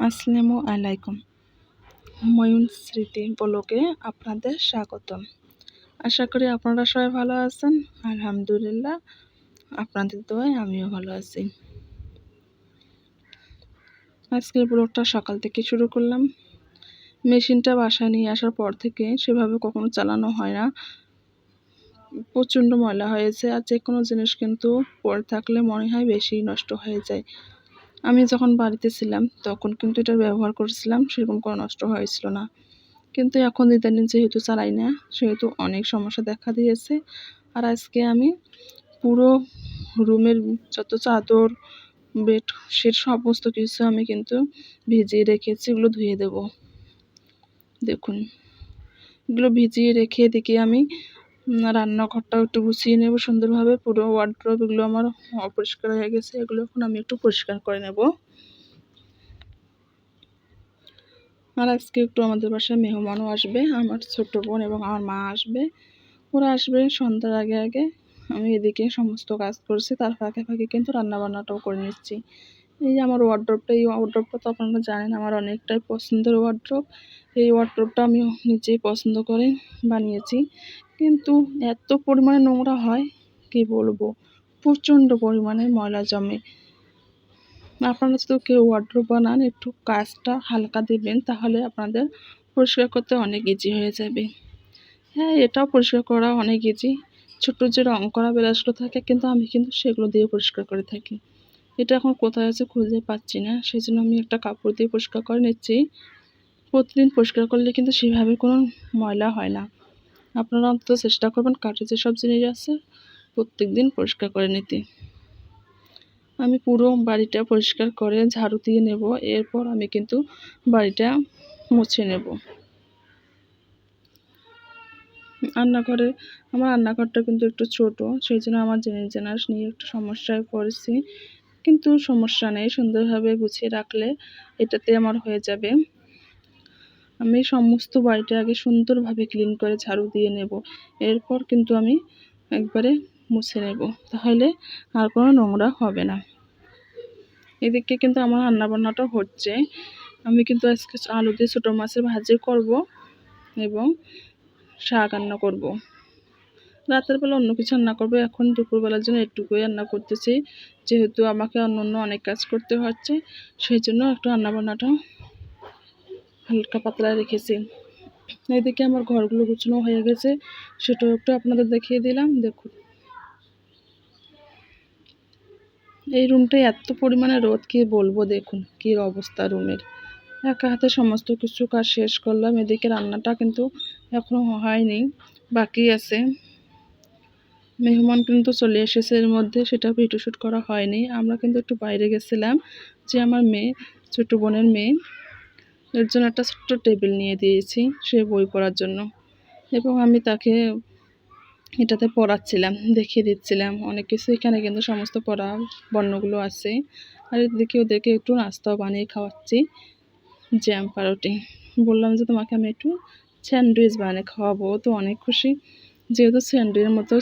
আসসালামু আলাইকুম। হুমায়ুন স্মৃতি ব্লগে আপনাদের স্বাগতম। আশা করি আপনারা সবাই ভালো আছেন। আলহামদুলিল্লাহ, আপনাদের দোয়ায় আমিও ভালো আছি। আজকের ব্লগটা সকাল থেকে শুরু করলাম। মেশিনটা বাসায় নিয়ে আসার পর থেকে সেভাবে কখনো চালানো হয় না। প্রচণ্ড ময়লা হয়েছে আর যে কোনো জিনিস কিন্তু পরে থাকলে মনে হয় বেশি নষ্ট হয়ে যায়। আমি যখন বাড়িতে ছিলাম, তখন কিন্তু এটার ব্যবহার করেছিলাম, সেরকম কোনো নষ্ট হয়েছিল না। কিন্তু এখন ইদানিং যেহেতু চালাই না, সেহেতু অনেক সমস্যা দেখা দিয়েছে। আর আজকে আমি পুরো রুমের যত চাদর, বেড, সে সমস্ত কিছু আমি কিন্তু ভিজিয়ে রেখেছি, এগুলো ধুয়ে দেব। দেখুন, এগুলো ভিজিয়ে রেখে এদিকে আমি রান্নাঘরটাও একটু গুছিয়ে নেব সুন্দরভাবে। পুরো ওয়ার্ড্রপ এগুলো আমার অপরিষ্কার হয়ে গেছে। এগুলো এখন আমি একটু পরিষ্কার করে নেব। আর আজকে একটু আমাদের বাসায় মেহমানও আসবে। আমার ছোট বোন এবং আমার মা আসবে। ওরা আসবে সন্ধ্যার আগে আগে। আমি এদিকে সমস্ত কাজ করছি, তার ফাঁকে ফাঁকে কিন্তু রান্নাবান্নাটাও করে নিচ্ছি। এই যে আমার ওয়ার্ড্রপটা এই ওয়ার্ড্রপটা তো আপনারা জানেন, আমার অনেকটাই পছন্দের ওয়ার্ড্রপ এই ওয়ার্ড্রপটা আমি নিজেই পছন্দ করে বানিয়েছি। কিন্তু এত পরিমাণে নোংরা হয়, কি বলব? প্রচণ্ড পরিমাণে ময়লা জমে। আপনারা যদি কেউ ওয়ার্ড্রোব বানান, একটু কাজটা হালকা দেবেন, তাহলে আপনাদের পরিষ্কার করতে অনেক ইজি হয়ে যাবে। হ্যাঁ এটাও পরিষ্কার করা অনেক ইজি ছোটো যে রঙ করা ব্রাশগুলো থাকে, কিন্তু আমি কিন্তু সেগুলো দিয়ে পরিষ্কার করে থাকি। এটা এখন কোথায় আছে খুঁজে পাচ্ছি না। সেই জন্য আমি একটা কাপড় দিয়ে পরিষ্কার করে নিচ্ছি। প্রতিদিন পরিষ্কার করলে কিন্তু সেভাবে কোনো ময়লা হয় না। আপনারা অন্তত চেষ্টা করবেন কাঠের যেসব জিনিস আছে প্রত্যেক দিন পরিষ্কার করে নিতে। আমি পুরো বাড়িটা পরিষ্কার করে ঝাড়ু দিয়ে নেব, এরপর আমি কিন্তু বাড়িটা মুছে নেব। রান্নাঘরে, আমার রান্নাঘরটা কিন্তু একটু ছোট সেই জন্য আমার জেনে জানাস নিয়ে একটু সমস্যায় পড়েছি। কিন্তু সমস্যা নেই সুন্দরভাবে গুছিয়ে রাখলে এটাতে আমার হয়ে যাবে। আমি সমস্ত বাড়িটা আগে সুন্দরভাবে ক্লিন করে ঝাড়ু দিয়ে নেব। এরপর কিন্তু আমি একবারে মুছে নেব। তাহলে আর কোনো নোংরা হবে না। এদিকে কিন্তু আমার রান্নাবান্নাটা হচ্ছে। আমি কিন্তু আজকে আলু দিয়ে ছোটো মাছের ভাজি করব এবং শাক রান্না করব। রাতের বেলা অন্য কিছু রান্না করব। এখন দুপুরবেলার জন্য একটুকুই রান্না করতেছি। যেহেতু আমাকে অন্য অন্য অনেক কাজ করতে হচ্ছে, সেই জন্য একটু রান্নাবান্নাটা হালকা পাতলা রেখেছি। এদিকে আমার ঘরগুলো গুছানো হয়ে গেছে। সেটাও একটু আপনাদের দেখিয়ে দিলাম, দেখুন। এই রুমটায় এত পরিমাণে রোদ, কি বলব, দেখুন কী অবস্থা রুমের। একা হাতে সমস্ত কিছু কাজ শেষ করলাম, এদিকে রান্নাটা কিন্তু এখনও হয়নি, বাকি আছে। মেহমান কিন্তু চলে এসেছে এর মধ্যে সেটা ভিডিও শ্যুট করা হয়নি। আমরা কিন্তু একটু বাইরে গেছিলাম যে আমার মেয়ে, ছোটো বোনের মেয়ে এর জন্য একটা ছোট্ট টেবিল নিয়ে দিয়েছি সে বই পড়ার জন্য। এবং আমি তাকে এটাতে পড়াচ্ছিলাম, দেখিয়ে দিচ্ছিলাম। অনেক কিছু এখানে কিন্তু সমস্ত পড়া বর্ণগুলো আছে। আর এদিকে ওদেরকে একটু নাস্তাও বানিয়ে খাওয়াচ্ছি, জ্যাম পারোটি। বললাম যে তোমাকে আমি একটু স্যান্ডউইচ বানিয়ে খাওয়াবো, তো অনেক খুশি। যেহেতু স্যান্ডউইচের মতো